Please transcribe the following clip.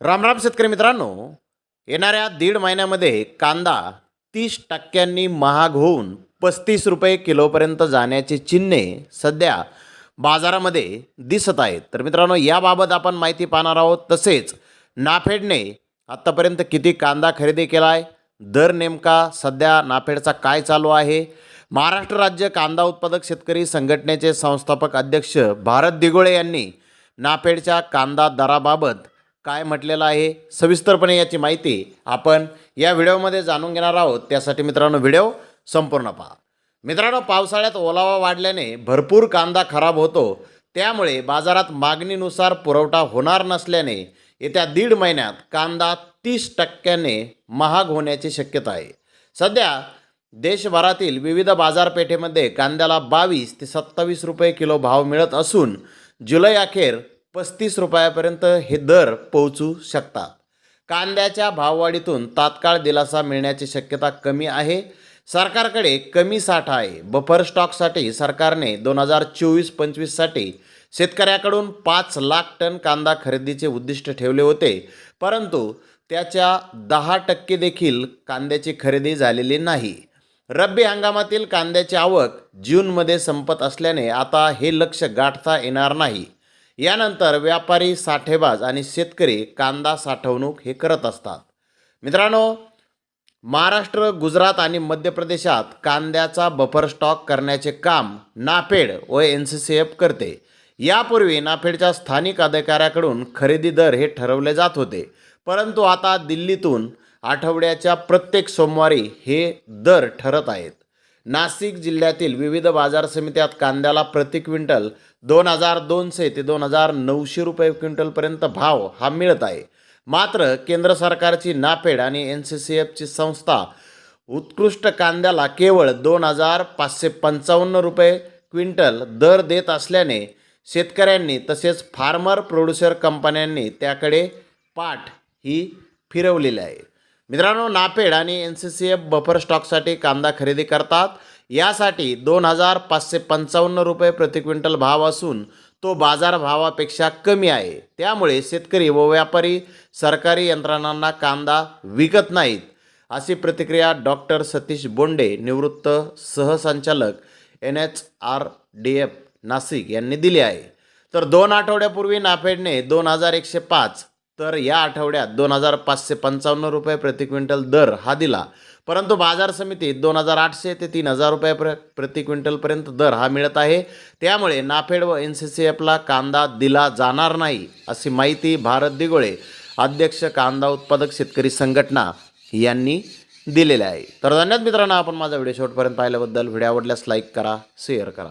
रामराम शेतकरी मित्रांनो. येणाऱ्या दीड महिन्यामध्ये कांदा तीस टक्क्यांनी महाग होऊन पस्तीस रुपये किलोपर्यंत जाण्याची चिन्हे सध्या बाजारामध्ये दिसत आहेत. तर मित्रांनो याबाबत आपण माहिती पाहणार आहोत. तसेच नाफेडने आत्तापर्यंत किती कांदा खरेदी केला आहे दर नेमका सध्या नाफेडचा काय चालू आहे? महाराष्ट्र राज्य कांदा उत्पादक शेतकरी संघटनेचे संस्थापक अध्यक्ष भारत दिगोळे यांनी नाफेडच्या कांदा दराबाबत काय म्हटलेलं आहे सविस्तरपणे याची माहिती आपण या व्हिडिओमध्ये जाणून घेणार आहोत. त्यासाठी मित्रांनो व्हिडिओ संपूर्ण पहा. मित्रांनो पावसाळ्यात ओलावा वाढल्याने भरपूर कांदा खराब होतो. त्यामुळे बाजारात मागणीनुसार पुरवठा होणार नसल्याने येत्या दीड महिन्यात कांदा तीस टक्क्याने महाग होण्याची शक्यता आहे. सध्या देशभरातील विविध बाजारपेठेमध्ये कांद्याला बावीस ते सत्तावीस रुपये किलो भाव मिळत असून जुलै अखेर पस्तीस रुपयापर्यंत हे दर पोहोचू शकतात. कांद्याच्या भाववाढीतून तात्काळ दिलासा मिळण्याची शक्यता कमी आहे. सरकारकडे कमी साठा आहे. बफर स्टॉकसाठी सरकारने दोन हजार चोवीस पंचवीससाठी शेतकऱ्याकडून पाच लाख टन कांदा खरेदीचे उद्दिष्ट ठेवले होते. परंतु त्याच्या दहा टक्के देखील कांद्याची खरेदी झालेली नाही. रब्बी हंगामातील कांद्याची आवक जूनमध्ये संपत असल्याने आता हे लक्ष गाठता येणार नाही. यानंतर व्यापारी साठेबाज आणि शेतकरी कांदा साठवणूक हे करत असतात. मित्रांनो महाराष्ट्र गुजरात आणि मध्य प्रदेशात कांद्याचा बफर स्टॉक करण्याचे काम नाफेड व एन सी सी एफ करते. यापूर्वी नाफेडच्या स्थानिक अधिकाऱ्याकडून खरेदी दर हे ठरवले जात होते. परंतु आता दिल्लीतून आठवड्याच्या प्रत्येक सोमवारी हे दर ठरत आहेत. नाशिक जिल्ह्यातील विविध बाजार समित्यात कांद्याला प्रति क्विंटल दोन हजार दोनशे ते दोन हजार नऊशे रुपये क्विंटलपर्यंत भाव हा मिळत आहे. मात्र केंद्र सरकारची नाफेड आणि एन सी सी एफची संस्था उत्कृष्ट कांद्याला केवळ दोन हजार पाचशे पंचावन्न रुपये क्विंटल दर देत असल्याने शेतकऱ्यांनी तसेच फार्मर प्रोड्युसर कंपन्यांनी त्याकडे पाठ ही फिरवलेली आहे. मित्रांनो नाफेड आणि N C C F buffer स्टॉकसाठी कांदा खरेदी करतात. यासाठी दोन हजार पाचशे पंचावन्न रुपये प्रति क्विंटल भाव असून तो बाजारभावापेक्षा कमी आहे. त्यामुळे शेतकरी व व्यापारी सरकारी यंत्रणांना कांदा विकत नाहीत अशी प्रतिक्रिया डॉक्टर सतीश बोंडे निवृत्त सहसंचालक N H R D F Nashik यांनी दिली आहे. तर दोन आठवड्यापूर्वी नाफेडने दोन हजार एकशे पाच तर या आठवड्यात दोन हजार पाचशे पंचावन्न रुपये प्रति क्विंटल दर हा दिला. परंतु बाजार समितीत दोन हजार आठशे ते तीन हजार रुपये प्र प्रति क्विंटलपर्यंत दर हा मिळत आहे. त्यामुळे नाफेड व एन सी सी एफला कांदा दिला जाणार नाही अशी माहिती भारत दिगोळे अध्यक्ष कांदा उत्पादक शेतकरी संघटना यांनी दिलेले आहे. तर धन्यवाद मित्रांनो आपण माझा व्हिडिओ शेवटपर्यंत पाहिल्याबद्दल. व्हिडिओ आवडल्यास लाईक करा शेअर करा.